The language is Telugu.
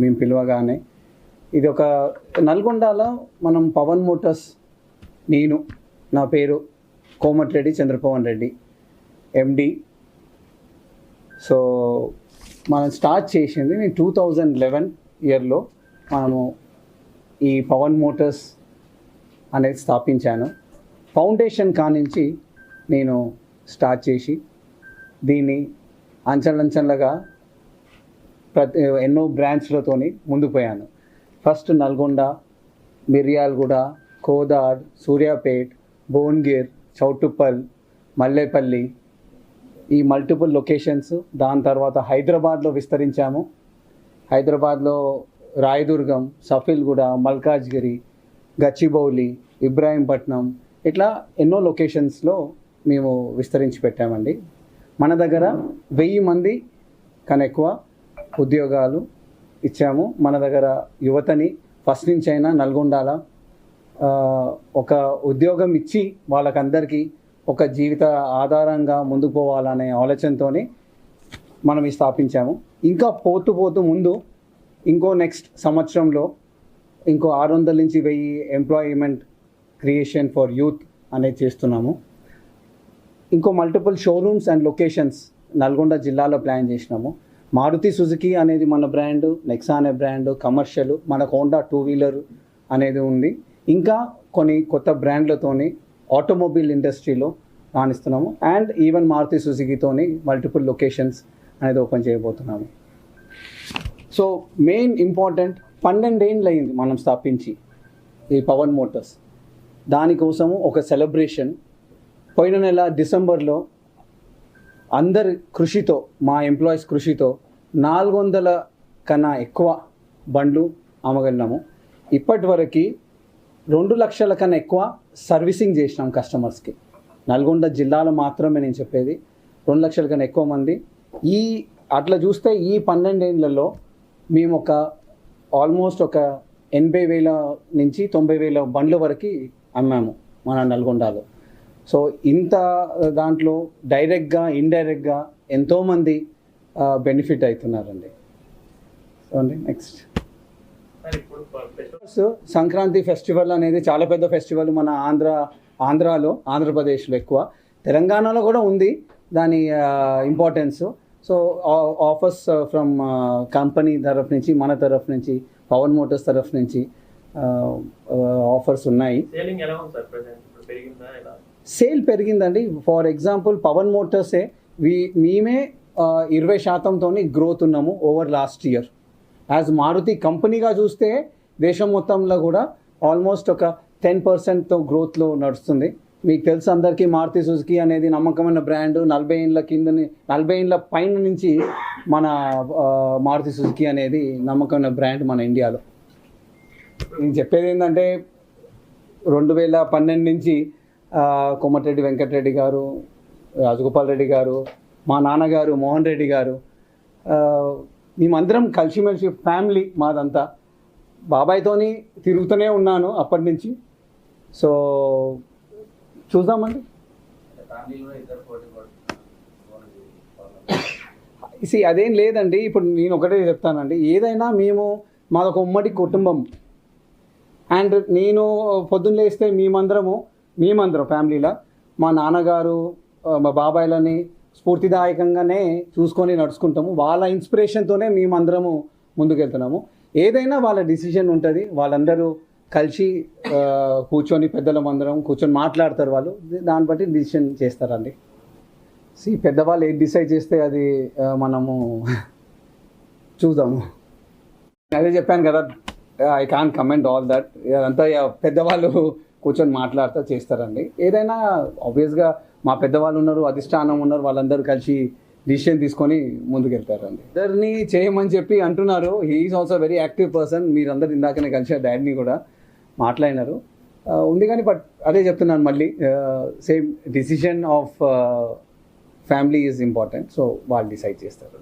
మేము పిలవగానే. ఇది ఒక నల్గొండలో మనం పవన్ మోటార్స్ నేను నా పేరు కోమటిరెడ్డి చంద్రపవన్ రెడ్డి ఎండి సో మనం స్టార్ట్ చేసింది నేను టూ థౌజండ్ లెవెన్ ఇయర్లో మనము ఈ పవన్ మోటార్స్ అనేది స్థాపించాను. ఫౌండేషన్ కానించి నేను స్టార్ట్ చేసి దీన్ని అంచెలంచెలుగా ప్రతి ఎన్నో బ్రాంచ్లతోని ముందుకు పోయాను. ఫస్ట్ నల్గొండ మిర్యాలగూడ కోదాడ్ సూర్యాపేట్ భువన్గిర్ చౌటుప్పల్ మల్లేపల్లి ఈ మల్టిపుల్ లొకేషన్స్ దాని తర్వాత హైదరాబాద్లో విస్తరించాము. హైదరాబాద్లో రాయదుర్గం సఫిల్గూడ మల్కాజ్గిరి గచ్చిబౌలి ఇబ్రాహీంపట్నం ఇట్లా ఎన్నో లొకేషన్స్లో మేము విస్తరించి పెట్టామండి. మన దగ్గర వెయ్యి మంది కన్నా ఎక్కువ ఉద్యోగాలు ఇచ్చాము. మన దగ్గర యువతని ఫస్ట్ నుంచి అయినా నల్గొండాల ఒక ఉద్యోగం ఇచ్చి వాళ్ళకందరికీ ఒక జీవిత ఆధారంగా ముందుకు పోవాలనే ఆలోచనతోనే మనం ఈ స్థాపించాము. ఇంకా పోతూ పోతూ ముందు ఇంకో నెక్స్ట్ సంవత్సరంలో ఇంకో ఆరు వందల నుంచి వెయ్యి ఎంప్లాయ్మెంట్ క్రియేషన్ ఫర్ యూత్ అనేది చేస్తున్నాము. ఇంకో multiple showrooms and locations Nalgonda జిల్లాలో ప్లాన్ చేసినాము. మారుతి సుజుకి అనేది మన బ్రాండ్ నెక్సా అనే బ్రాండ్ కమర్షియల్ మన హోండా టూ వీలర్ అనేది ఉంది. ఇంకా కొన్ని కొత్త బ్రాండ్లతోని ఆటోమొబైల్ ఇండస్ట్రీలో రాణిస్తున్నాము. అండ్ ఈవెన్ మారుతి సుజుకితోని మల్టిపుల్ లొకేషన్స్ అనేది ఓపెన్ చేయబోతున్నాము. సో మెయిన్ ఇంపార్టెంట్ పన్నెండేళ్ళు అయింది మనం స్థాపించి ఈ పవన్ మోటార్స్. దానికోసము ఒక సెలబ్రేషన్. పోయిన నెల డిసెంబర్లో అందరి కృషితో మా ఎంప్లాయీస్ కృషితో నాలుగు వందల కన్నా ఎక్కువ బండ్లు అమ్మగలిగినాము. ఇప్పటి వరకు రెండు లక్షల కన్నా ఎక్కువ సర్వీసింగ్ చేసినాం కస్టమర్స్కి నల్గొండ జిల్లాలో మాత్రమే నేను చెప్పేది. రెండు లక్షల కన్నా ఎక్కువ మంది. ఈ అట్లా చూస్తే ఈ పన్నెండేళ్ళలో మేము ఒక ఆల్మోస్ట్ ఒక ఎనభై వేల నుంచి తొంభై వేల బండ్ల వరకు అమ్మాము మన నల్గొండలో. సో ఇంత దాంట్లో డైరెక్ట్గా ఇండైరెక్ట్గా ఎంతోమంది బెనిఫిట్ అవుతున్నారండి. సో అండి నెక్స్ట్ సంక్రాంతి ఫెస్టివల్ అనేది చాలా పెద్ద ఫెస్టివల్ మన ఆంధ్ర ఆంధ్రాలో ఆంధ్రప్రదేశ్లో ఎక్కువ. తెలంగాణలో కూడా ఉంది దాని importance so offers from company తరఫు నుంచి మన తరఫు నుంచి పవన్ మోటార్స్ తరఫు నుంచి ఆఫర్స్ ఉన్నాయి. సేల్ పెరిగిందండి. ఫర్ ఎగ్జాంపుల్ పవన్ మోటార్సే వి మేమే ఇరవై శాతంతో గ్రోత్ ఉన్నాము over last year. As Maruti కంపెనీగా చూస్తే దేశం మొత్తంలో కూడా ఆల్మోస్ట్ ఒక టెన్ పర్సెంట్తో గ్రోత్లో నడుస్తుంది. మీకు తెలుసు అందరికీ మారుతి సుజుకి అనేది నమ్మకమైన బ్రాండ్. నలభై ఏళ్ళ కింద నలభై ఏళ్ళ పైన నుంచి మన మారుతి సుజుకి అనేది నమ్మకమైన బ్రాండ్ మన ఇండియాలో. నేను చెప్పేది ఏంటంటే రెండు వేల పన్నెండు నుంచి కొమ్మటిరెడ్డి వెంకటరెడ్డి గారు రాజగోపాల్ రెడ్డి గారు మా నాన్నగారు మోహన్ రెడ్డి గారు మేమందరం కలిసిమెలిసి ఫ్యామిలీ మాదంతా. బాబాయ్తోని తిరుగుతూనే ఉన్నాను అప్పటి నుంచి. సో చూద్దామండి. సి అదేం లేదండి. ఇప్పుడు నేను ఒకటే చెప్తానండి. ఏదైనా మేము మాదొక ఉమ్మడి కుటుంబం. అండ్ నేను పొద్దున్న లేస్తే మేమందరము మేమందరం ఫ్యామిలీలో. మా నాన్నగారు మా బాబాయ్లని స్ఫూర్తిదాయకంగానే చూసుకొని నడుచుకుంటాము. వాళ్ళ ఇన్స్పిరేషన్తోనే మేమందరము ముందుకెళ్తున్నాము. ఏదైనా వాళ్ళ డిసిషన్ ఉంటుంది. వాళ్ళందరూ కలిసి కూర్చొని పెద్దలం అందరం కూర్చొని మాట్లాడతారు వాళ్ళు. దాన్ని బట్టి డిసిషన్ చేస్తారండి. సి పెద్దవాళ్ళు ఏది డిసైడ్ చేస్తే అది మనము చూద్దాము. అదే చెప్పాను కదా I can comment all that. అదంతా పెద్దవాళ్ళు కూర్చొని మాట్లాడుతూ చేస్తారండి. ఏదైనా ఆబ్వియస్గా మా పెద్దవాళ్ళు ఉన్నారు అధిష్టానం ఉన్నారు వాళ్ళందరూ కలిసి డిసిషన్ తీసుకొని ముందుకెళ్తారండి. ఇద్దరిని చేయమని చెప్పి అంటున్నారు. He is also very active person మీరందరూ ఇందాకనే కలిసి డాడీని కూడా మాట్లాడినారు. ఉంది కానీ బట్ అదే చెప్తున్నాను మళ్ళీ. Same decision of family is important so వాళ్ళు డిసైడ్ చేస్తారు.